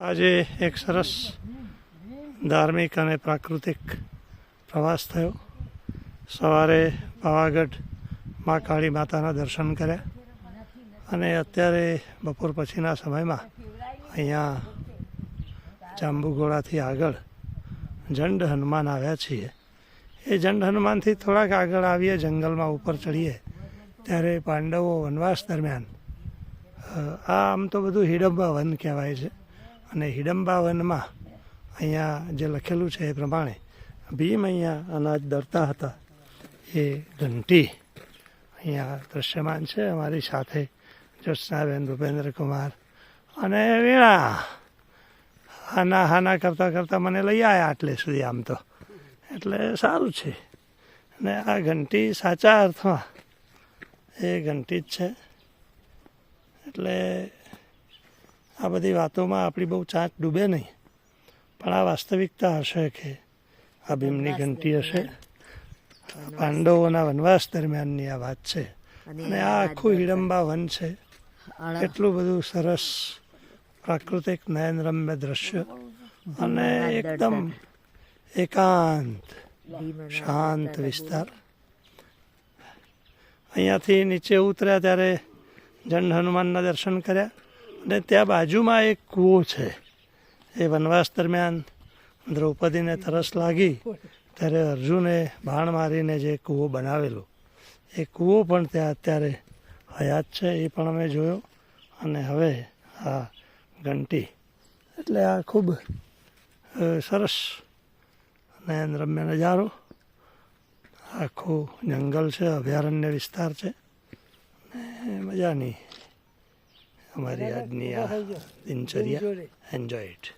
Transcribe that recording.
આજે એક સરસ ધાર્મિક અને પ્રાકૃતિક પ્રવાસ થયો. સવારે પાવાગઢ મા કાળી માતાના દર્શન કર્યા અને અત્યારે બપોર પછીના સમયમાં અહીંયા જાંબુઘોડાથી આગળ જંડ હનુમાન આવ્યા છીએ. એ જંડ હનુમાનથી થોડાક આગળ આવીએ, જંગલમાં ઉપર ચડીએ, ત્યારે પાંડવો વનવાસ દરમિયાન આ આમ તો બધું હિડમ્બા વન કહેવાય છે. અને હિડમ્બાવનમાં અહીંયા જે લખેલું છે એ પ્રમાણે ભીમ અહીંયા અનાજ દરતા હતા. એ ઘંટી અહીંયા દૃશ્યમાન છે. અમારી સાથે જ્યોત્સનાબેન ભૂપેન્દ્રકુમાર અને વીણા. હાના હાના કરતાં કરતાં મને લઈ આવ્યા આટલે સુધી આમ તો. એટલે સારું છે. અને આ ઘંટી સાચા અર્થમાં એ ઘંટી જ છે. એટલે આ બધી વાતોમાં આપણી બહુ ચાંચ ડૂબે નહીં. પણ આ વાસ્તવિકતા હશે કે આ ભીમની ઘંટી હશે? પાંડવોના વનવાસ દરમિયાનની આ વાત છે. અને આ આખું હિડમ્બા વન છે. એટલું બધું સરસ પ્રાકૃતિક નયનરમ્ય દ્રશ્ય અને એકદમ એકાંત શાંત વિસ્તાર. અહીંયાથી નીચે ઉતર્યા ત્યારે જંડ હનુમાનના દર્શન કર્યા. અને ત્યાં બાજુમાં એક કૂવો છે. એ વનવાસ દરમિયાન દ્રૌપદીને તરસ લાગી, ત્યારે અર્જુને બાણ મારીને જે કૂવો બનાવેલો. એ કૂવો પણ ત્યાં અત્યારે હયાત છે, એ પણ અમે જોયો. અને હવે આ ઘંટી. એટલે આ ખૂબ સરસ સરસ નયનરમ્ય નજારો. આખું જંગલ છે, અભયારણ્ય વિસ્તાર છે. ને મજાની અમારી આજની આ દિનચર્યા એન્જોય ઇટ